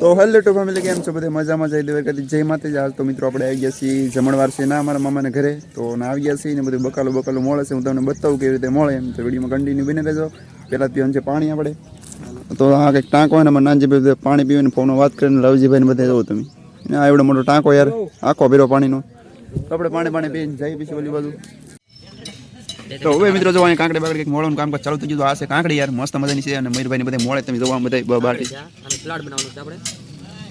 તો hello two family કેમ છો બધે? મજામાં જઈ દેવા કરી જય માતાજી. હાલ તો મિત્રો આપણે આવી ગયા છીએ જમણવાર છે ના અમારા મામાને ઘરે. તો ના આવી ગયા છીએ ને બધું બકાલો બકાલો મળે છે. હું તમને બતાવું કેવી રીતે મળે એમ. તો વિડીયોમાં કન્ટિન્યુ બની રહેજો. પહેલાં પીવાનું છે પાણી આપણે, તો આ કંઈક ટાંકો હોય ને, અમારે નાનજીભાઈ પાણી પીવીને ફોનમાં વાત કરીને રવજીભાઈને બધા જવો તમે. આ એવડો મોટો ટાંકો યાર. આખો ભેરો પાણીનો. તો આપણે પાણી પાણી પીને જઈ પછી ઓલી બાજુ. તો હવે મિત્રો જો અહીંયા કાંકડી બાકડી કંઈક મોડવાનું કામકાજ ચાલુ થઈ ગયું તો આ છે કાંકડી યાર મસ્ત મજાની છે અને મયુરભાઈ બધા મળે તમે જોવા બધા બાટી બનાવવાનું છે આપણે.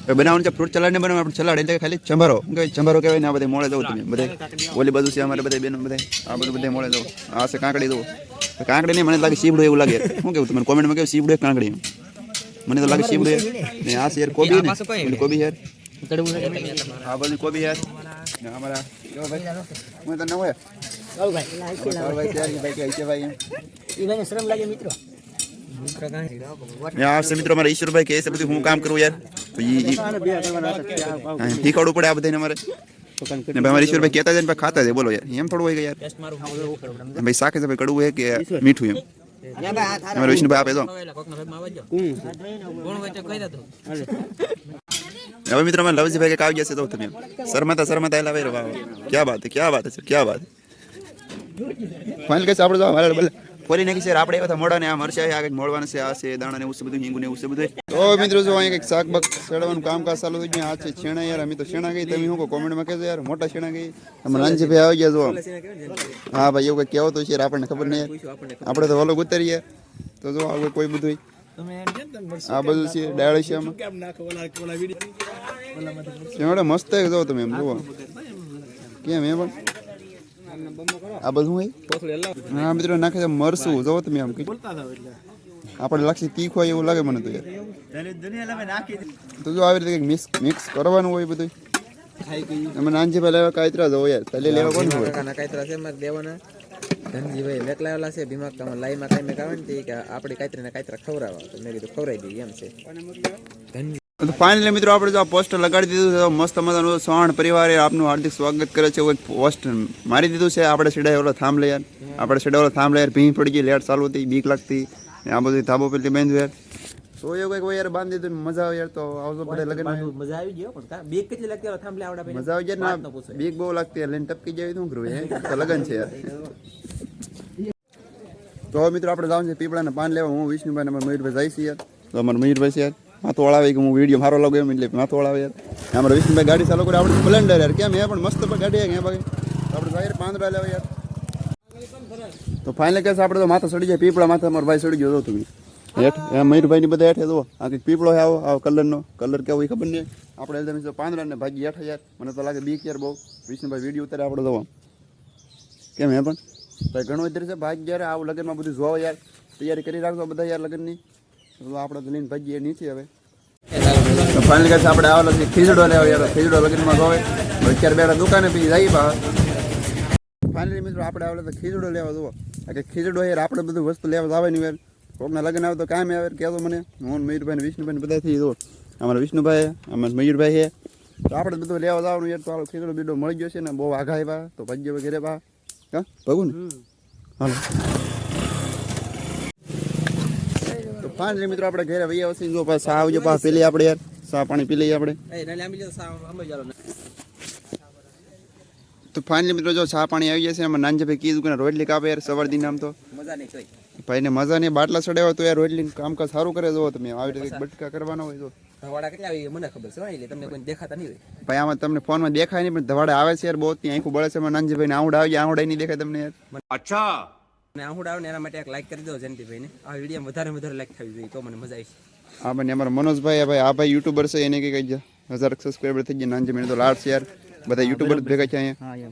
હવે બનાવવાનું છે ફ્રૂટ સલાડ ને બનાવવાનું આપણે સલાડ એટલે ખાલી ચંભારો. શું કહેવાય? ચંભારો કહેવાય ને આ બધે મોળે જવું તમે બધે ઓલી બાજુ છે અમારે બધે બેનો બધે આ બધું બધે મોળે જવું. આ છે કાંકડી જવું. કાંકડી નહીં મને લાગે સીબડું એવું લાગે. શું કેવું તમને કોમેન્ટમાં કેવું? સીબડું કાંકડી? મને તો લાગે સીબડું ને આ છે યાર કોબી ને. કોબી યાર? આ બધી કોબી યાર. અમારા ભાઈ હું હોય કાંઈ ને છે મિત્રો. મારા ઈશ્વરભાઈ કે છે બધું હું કામ કરું યાર. તો ઈ ઈ- હા, શીખવાડવું પડે આ બધાને અમારે. ને ભાઈ અમારા ઈશ્વરભાઈ કહેતા જાય ખાતા જાય બોલો યાર. એમ થોડું હોય કે યાર. ભાઈ શાકે છે ભાઈ કડવું છે કે મીઠું એમ. અમારે વિષ્ણુભાઈ આપે તો. હોય હવે મિત્રો લવજીભાઈ કંઈક આવી જશે તો તમે. શરમાતા શરમાતા એલા ભાઈ ક્યાં વાત ક્યાં વાત છે ક્યાં વાત ફાઇનલ કહેશે આપણે જવા મારે ભલે. ફરી નાખી છે આપણે એવા મોડા ને આ મરચા આ કંઈક મોડવાના છે આ છે દાણા ને એવું બધું હિંગુ ને એવું બધું તો મિત્રો જો અહીંયા કંઈક શાક બાક ચડવાનું કામકાજ ચાલુ થઈ ગયું આ છે છેણા યાર અમે તો છેણા ગઈ તમે શું કહો કોમેન્ટમાં કહેજો યાર મોટા છેણા ગઈ અમે નાનજીભાઈ આવી ગયા જો હા ભાઈ એવું કઈ કહેવો તો છે આપણને ખબર નહીં આપણે તો વલોગ ઉતરીએ. તો જો આગળ કોઈ બધું આ બધું છે ડાળ છે આમાં કેવડે મસ્ત જાઓ જો તમે એમ જુઓ. કેમ એ પણ આ બધું હા, મિત્રો, નાખે છે મરસું જો તમે આમ કઈ આપણે લાગશે હોય એવું લાગે મને તો યાર. તો જો આવી રીતે મિક્સ મિક્સ કરવાનું હોય બધું અમે નાનજીભાઈ લેવા કાયતરા જવો યાર. તલે લેવા કોણ હોય? કાકાના કાંતરા છે મારે દેવાના ધનજીભાઈ વેકલાવેલા છે, ભીમા તમે લાઈમાં કાંઈ મેં કાવે ને કે આપણી કાયતરીને કાયતરા ખવડાવવા. તો મેં કીધું ખવડાવી દઈએ એમ છે. ધનજી તો ફાઇનલી મિત્રો આપણે જો આ પોસ્ટર લગાડી દીધું છે તો મસ્ત મજાનું સવાણ પરિવારે આપનું હાર્દિક સ્વાગત કરે છે. એક પોસ્ટ મારી દીધું છે. આપણે છેડાય ઓલો થાંભ લે યાર. આપણે છેડા ઓલો થાંભ લે યાર. ભીં પડી ગઈ લેટ ચાલુ હતી બીક લાગતી. આ બધું ધાબો પેલી બાંધ્યું યાર. તો એવું કંઈક યાર બાંધી દીધું મજા આવે યાર. તો આવજો બધા લગન મજા આવી ગયો પણ બીક કેટલી લાગતી હોય? થાંભલે આવડા મજા આવી જાય ને બીક બહુ લાગતી લઈને ટપકી જાય શું કરું તો લગન છે યાર. તો મિત્રો આપણે જવાનું છે પીપળાને પાન લેવા. હું વિષ્ણુભાઈ ને મયુરભાઈ જાય છે યાર. તો અમારા મયુરભાઈ છે યાર. માથું વળાવે કે હું વીડિયો મારો લાગુ એમ એટલે માથું વળાવે યાર. અમારા વિષ્ણુભાઈ ગાડી ચાલુ કરે, આપણે સ્પ્લેન્ડર યાર. કેમ, એ પણ મસ્ત ગાડી હે ભાઈ આપણે જાય પાંદડા લેવા યાર. તો ફાઇનલ કેસ આપણે તો માથા સડી જાય, પીપળા માથા અમારો ભાઈ સડી ગયો તમે. હેઠ એમ મયુરભાઈની બધા હેઠે જુઓ. આ કંઈક પીપળો છે આવો આવો કલરનો. કલર કેવો એ ખબર નહીં. આપણે એકદમ પાંદડાને ભાગી હેઠ યાર. મને તો લાગે બીક યાર બહુ. વિષ્ણુભાઈ વીડિયો ઉતારે, આપણે જોવા કેમ, હે પણ? ભાઈ ઘણો ઇધર છે, ભાગ યાર આવું લગ્નમાં બધું જોવો યાર. તૈયારી કરી રાખજો બધા યાર લગ્નની. આપણે તો લઈને ભાગીએ નીચે હવે. ફાઇનલ કહે આપણે આવેલો છે ખીચડો લેવા યાર ખીચડો લગ્નમાં જોવે. અત્યારે બેઠા દુકાને પછી જાય બા ફાઇનલી મિત્રો આપણે આવેલો તો ખીચડો લેવા જુઓ. કે ખીચડો યાર આપણે બધું વસ્તુ લેવા જ આવે નહીં યાર કોકના લગ્ન આવે તો કામ આવે કહેતો મને. હું મયુરભાઈ વિષ્ણુભાઈ બધાથી જુઓ. અમારા વિષ્ણુભાઈ અમારા મયુરભાઈ છે. તો આપણે બધું લેવા જવાનું યાર તો આ ખીચડો બીડો મળી ગયો છે ને બહુ આઘા આવ્યા. તો ભાગ્ય વગેરે બા. હા ભગું ને હાલો તો ફાઇનલી મિત્રો આપણે ઘરે વૈયા વસી જો પાસે સા આવજો પાસે પી લઈએ આપણે યાર. સા પાણી પી લઈએ આપણે. તો ફાઇનલી મિત્રો જો સા પાણી આવી જશે એમાં નાનજીભાઈ કીધું કે રોટલી કાપે યાર સવાર દિન આમ તો. મજા નહીં કઈ. ભાઈને મજા નહીં બાટલા ચડાવ્યા તો યાર રોટલી કામકાજ સારું કરે જો તમે આવી રીતે બટકા કરવાના હોય તો. ધવાડા કેટલા આવી મને ખબર છે હો, એટલે તમને કોઈ દેખાતા નહીં હોય. ભાઈ આમાં તમને ફોનમાં દેખાય નહીં પણ ધવાડા આવે છે યાર બહુ ત્યાં આંખું બળે છે નાનજીભાઈ ને આવડ આવી આવડે નહીં દેખાય તમને યાર. અને આહુડ આવે ને એના માટે એક લાઈક કરી દો જયંતિભાઈ ને આ વીડિયો વધારે વધારે લાઈક થવી જોઈએ તો મને મજા આવી હા મને અમારા મનોજભાઈ આ ભાઈ આ ભાઈ યુટ્યુબર છે એને કંઈક હજાર સબસ્ક્રાઈબર થઈ ગયા. નાનજીભાઈ તો લાડ યાર. બધા યુટ્યુબર ભેગા છે અહીંયા.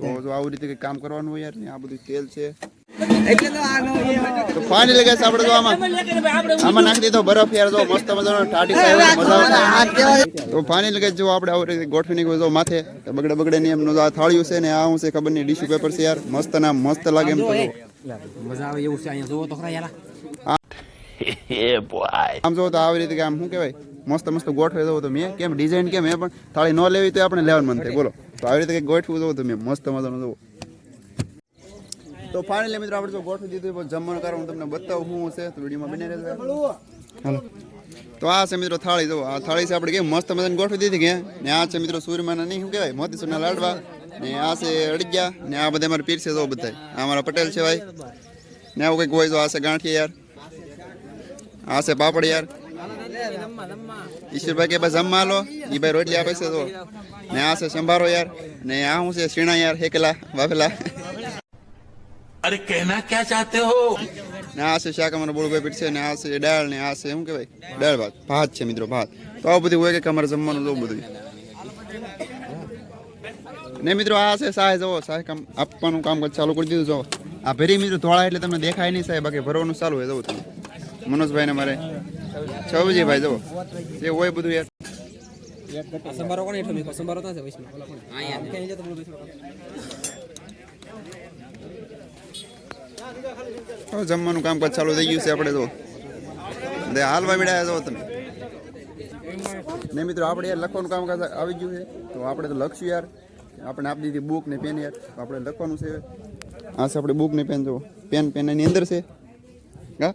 તો જો આવું રીતે કામ કરવાનું હોય યાર આ બધું તેલ છે. તો ગેસ આપણે આમાં આમાં નાખી દીધો બરફ યાર જો મસ્ત મજાનો ટાટી સાહેબ મજા તો ફાઇનલી ગેસ જો આપણે આવી રીતે ગોઠવી જો માથે બગડે બગડે ની એમનું આ થાળિયું છે ને આ હું છે ખબર નહીં ડીશ્યુ પેપર છે યાર મસ્ત ના મસ્ત લાગે એમ તો. મજા આવે એવું છે અહીંયા? જોવો તો ખરા યાર. આમ જો તો આવી રીતે કે આમ શું કહેવાય? મસ્ત મસ્ત ગોઠવે દો તો મેં. કેમ? ડિઝાઇન કેમ? એ પણ થાળી ન લેવી તો આપણે લેવાનું મન થાય. બોલો. તો આવી રીતે કંઈક ગોઠવું તો મેં. મસ્ત મજાનું જવું તો ફાઇનલી મિત્રો આપણે જો ગોઠવી દીધું પણ જમવાનું કારણ હું તમને બતાવું શું હશે. તો વિડીયોમાં બને રહેજો. હાલો. તો આ છે મિત્રો થાળી જો આ થાળી છે આપણે કેમ મસ્ત મજાની ગોઠવી દીધી કે? ને આ છે મિત્રો સૂર્યમાના નહીં શું કહેવાય? મોતીસૂરના લાડવા. ને આ છે ગયા ને આ બધા અમારે પીર છે તો બધા અમારા પટેલ છે ભાઈ. ને આવું કંઈક હોય તો આ છે ગાંઠી યાર. આ છે પાપડ યાર. ઈશ્વરભાઈ કે બસ જમવા લો. એ ભાઈ રોટલી આપે છે તો. ને આ છે સંભારો યાર. ને આ હું છે શીણા યાર હેકલા વાફેલા અરે કહેના ક્યાં ચાહતે હો? ને આ છે શાક અમારો બોળગોઈ પીટ છે ને આ છે દાળ ને આ છે શું કહેવાય? દાળ ભાત. ભાત છે મિત્રો ભાત. તો આવું બધું હોય કે અમારે જમવાનું તો બધું ને મિત્રો આ છે સાહેબ જવો સાહેબ કામ આપવાનું કામ ચાલુ કરી દીધું જો આ ભેરી મિત્રો ધોળા એટલે તમને દેખાય નહીં સાહેબ, બાકી ભરવાનું ચાલુ હોય જવું તમે. મનોજભાઈ ને મારે. છવજીભાઈ જવો જે હોય બધું યાર. જમવાનું કામકાજ ચાલુ થઈ ગયું છે આપણે જો હાલવા મળ્યા જો તમે. ને મિત્રો, આપણે યાર લખવાનું કામકાજ આવી ગયું છે, તો આપણે તો લખશું યાર. આપણે આપી દીધી બુક ને પેન આપણે લખવાનું છે. આ છે આપણે બુક ને પેન જો. પેન પેન એની અંદર છે. હા?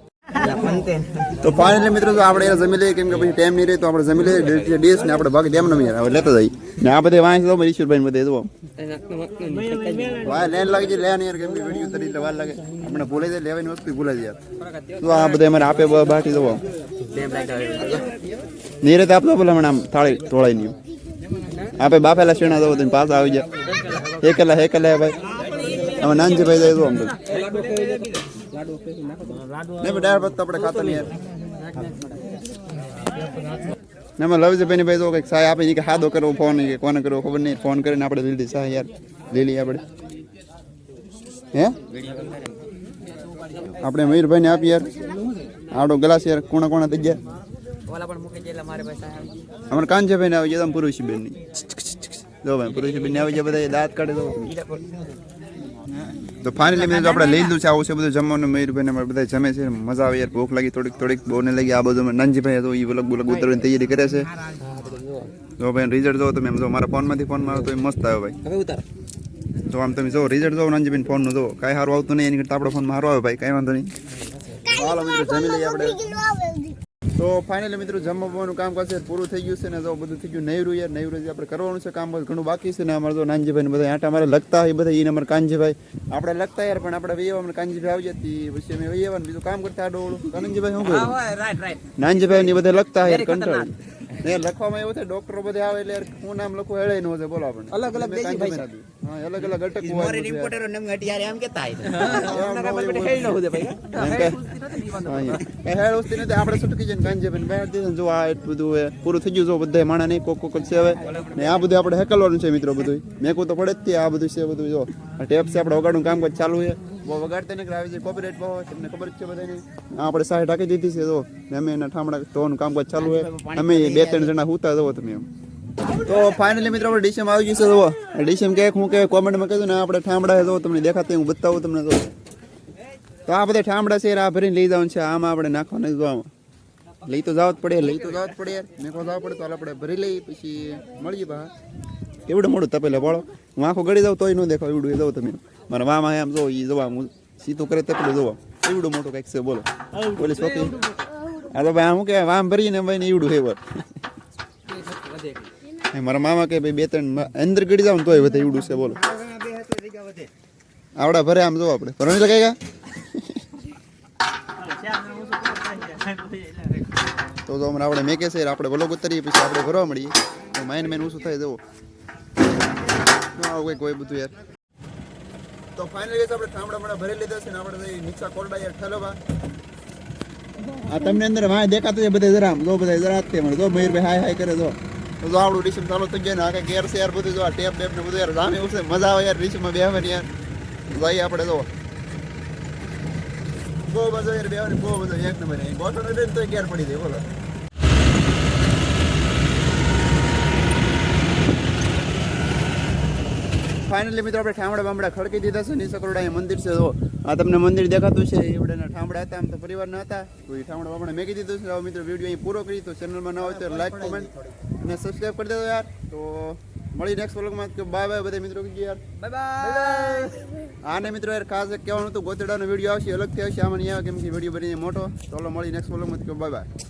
તો ફાઇનલી મિત્રો તો આપણે જમી લઈએ કેમ કે પછી ટાઈમ નહીં રહે તો આપણે જમી લઈએ. ડીશ ને આપણે બાકી ડેમ યાર હવે લેતા જઈએ. ને આ બધે વાંચ દો ઈશ્વરભાઈ બધે વાય લેન લાગી જાય લેન યાર કેમ કે વીડિયો તરી વાર લાગે. આપણે ભૂલાઈ જાય લેવાની વસ્તુ ભૂલાઈ જાય તો આ બધે અમારે આપે બાકી જવો નીરે તો આપતો મને આમ થાળી તોળાઈ નહીં. આપે બાફેલા શેણા જવો તમે પાછા આવી જાય એકલા હે કલા ભાઈ. હવે નાનજી ભાઈ જાય તો અમને તો લાડુ પેસી ને પણ દાળ ભાત તો આપણે ખાતા નહીં યાર. એમાં લવજીભાઈ ભાઈ તો કંઈક સહાય આપે છે કરવો ફોન કે કોને કરવો ખબર નહીં ફોન કરીને આપણે લીધી સહાય યાર. લીલી આપણે. હે? આપણે મયુરભાઈને આપી યાર. આડો ગ્લાસ યાર, કોણા કોણા થઈ ગયા. અમારે કાંજાભાઈને આવી જાય પુરુષીબેનની જો ભાઈ પુરુષીબેન આવી જાય બધા દાંત કાઢે દો તો ફાઇનલી મેં આપણે લઈ લીધું છે આવું છે બધું જમવાનું મયુરભાઈ અમારે બધા જમે છે મજા આવે યાર ભૂખ લાગી થોડીક થોડીક બહુ ને લાગી આ બધું નાનજીભાઈ તો એ બલક બલક ઉતરવાની તૈયારી કરે છે જો ભાઈ રિઝલ્ટ જો તમે જો મારા ફોનમાંથી ફોન મારો તો એ મસ્ત આવ્યો ભાઈ હવે ઉતારો જો આમ તમે જો રિઝલ્ટ જો નાનજીભાઈ ફોનનું જો કાંઈ સારું આવતું નહીં એની કરતાં આપણો ફોન મારો આવે ભાઈ કાંઈ વાંધો નહીં ચાલો મિત્રો જમી લઈએ આપણે તો ફાઇનલી મિત્રો જમવા બમવાનું કામ કરશે પૂરું થઈ ગયું છે ને જો બધું થઈ ગયું નૈરું યાર નૈરું જે આપણે કરવાનું છે કામ ઘણું બાકી છે ને અમારે તો નાનજીભાઈ બધા આટા અમારે લખતા હોય બધા એને અમારે કાનજીભાઈ. આપણે લખતા યાર પણ આપણે વૈયા અમને કાનજીભાઈ આવી જતી પછી અમે વૈયા બીજું કામ કરતા ડોળું. કાનજીભાઈ શું રાઈટ નાનજીભાઈ ને બધા લખતા હોય કંટાળ. ને લખવામાં એવું થાય ડોક્ટરો બધે આવે એટલે હું નામ લખું હેળે નો છે બોલો આપણે. અલગ અલગ દેશી ભાઈ છે. હા અલગ અલગ અટક હોય મારી રિપોર્ટરો નમ ઘટિયારે એમ કેતા નથી આપણે છૂટકી જઈને કાંજે બહાર દીધું જો આ એટલું બધું હે. પૂરું થઈ ગયું જો બધા માણા નહીં કોક કોક છે હવે. ને આ બધું આપણે હેકલવાનું છે મિત્રો બધું મેં કહું તો પડે જ તે આ બધું છે બધું જો. આ ટેપ છે આપણે વગાડનું કામકાજ ચાલુ છે. વગાડતા નહીં આવી જાય કોપીરાઇટ હોય તમને ખબર જ છે બધાને. આપણે સાહેબ ઢાંકી દીધી છે તો અમે એના ઠામડા ધોવાનું કામકાજ ચાલુ હોય અમે બે ત્રણ જણા હુતા જવો તમે એમ. તો ફાઇનલી મિત્રો આપણે ડીસીએમ આવી ગયું છે જુઓ ડીસીએમ કે હું કે કોમેન્ટમાં કીધું ને આપણે ઠામડા છે તમને દેખાતા હું બતાવું તમને તો તો આ બધા ઠામડા છે આ ભરીને લઈ જવાનું છે. આમાં આપણે નાખવાનું જો આમાં. લઈ તો જાવ જ પડે લઈ તો જાવ જ પડે મેં કહો જવા પડે તો આપણે ભરી લઈ પછી મળીએ બા એવડું મોડું તપેલા પાડો હું આખો ગળી જાઉં તોય ન દેખાવ એવડું એ જાઉં તમે મારા મામા એમ જો એ જોવા હું સીધું કરે તપેલું જોવા. એવડું મોટું કંઈક છે બોલો. પોલીસ પકડી આ તો ભાઈ આમ કે વામ ભરીને ભાઈ ને એવડું હેવર મારા મામા કે ભાઈ બે ત્રણ અંદર ગડી જાવ ને તોય વધે એવડું છે બોલો. આવડા ભરે આમ જોવા આપણે. ભરણી લગાઈ તો તો હમણાં આપણે મેકે છે આપણે વલોગ ઉતરીએ પછી આપણે ભરવા મળીએ. તો માઇન મેન ઓછું થાય જવો આવું કંઈક હોય બધું યાર. તો ફાઇનલી આપણે ઠામડા મડા ભરી લીધા છે ને આપણે નીચા કોરડા ઠલવા આ તમને અંદર વાય દેખાતું છે બધે જરા જો બધા જરા તે મને જો મયુરભાઈ હાય હાય કરે જો. જો આપણું રીસમ ચાલુ થઈ ગયા ને આ કઈ ગેર છે યાર બધું જો, આ ટેપ ટેપ ને બધું યાર રામે ઉઠશે. મજા આવે યાર રિસીમમાં બેહવાની યાર. જઈએ આપણે જો. બહુ મજા યાર બેહવાની, બહુ મજા એક નંબર. એટલે તો ગેર પડી જાય, બોલો. ફાઇનલી મિત્રો આપણે ઠામડા બામડા ખડકી દીધા છે. નીચે કરોડા અહીંયા મંદિર છે. તો આ તમને મંદિર દેખાતું છે. એવડેના ઠામડા હતા. આમ તો પરિવારના હતા. તો એ ઠામડા બામડા મેકી દીધું છે. હવે મિત્રો વીડિયો અહીં પૂરો કરી તો ચેનલમાં ન હોય તો લાઈક કોમેન્ટ અને સબસ્ક્રાઈબ કરી દેજો યાર. તો મળી નેક્સ્ટ વ્લોગમાં કે બાય બાય બધા મિત્રો યાર. બાય બાય આને મિત્રો યાર ખાસ કહેવાનું હતું ગોતડાનો વીડિયો આવશે અલગથી આવશે. આમાં નહીં આવે કેમ કે વીડિયો બનીને મોટો. તો ચાલો મળી નેક્સ્ટ વ્લોગમાં કે બાય બાય